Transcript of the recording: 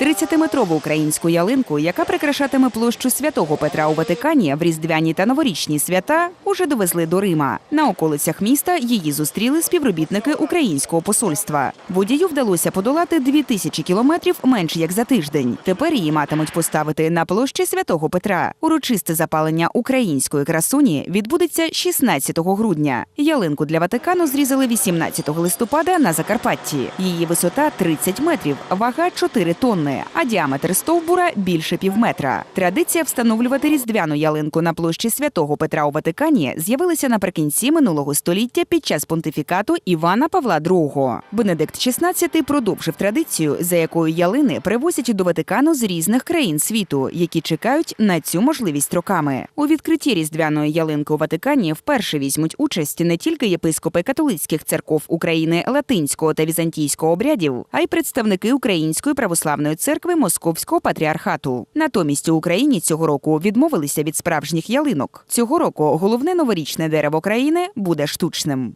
30-метрову українську ялинку, яка прикрашатиме площу святого Петра у Ватикані в різдвяні та новорічні свята, уже довезли до Рима. На околицях міста її зустріли співробітники українського посольства. Водію вдалося подолати 2000 кілометрів менш як за тиждень. Тепер її матимуть поставити на площі святого Петра. Урочисте запалення української красуні відбудеться 16 грудня. Ялинку для Ватикану зрізали 18 листопада на Закарпатті. Її висота 30 метрів, вага 4 тонни, а діаметр стовбура більше півметра. Традиція встановлювати різдвяну ялинку на площі святого Петра у Ватикані з'явилася наприкінці минулого століття під час понтифікату Івана Павла II. Бенедикт XVI продовжив традицію, за якою ялини привозять до Ватикану з різних країн світу, які чекають на цю можливість роками. У відкритті різдвяної ялинки у Ватикані вперше візьмуть участь не тільки єпископи католицьких церков України латинського та візантійського обрядів, а й представники Української православної церкви Московського патріархату. Натомість у Україні цього року відмовилися від справжніх ялинок. Цього року головне новорічне дерево країни буде штучним.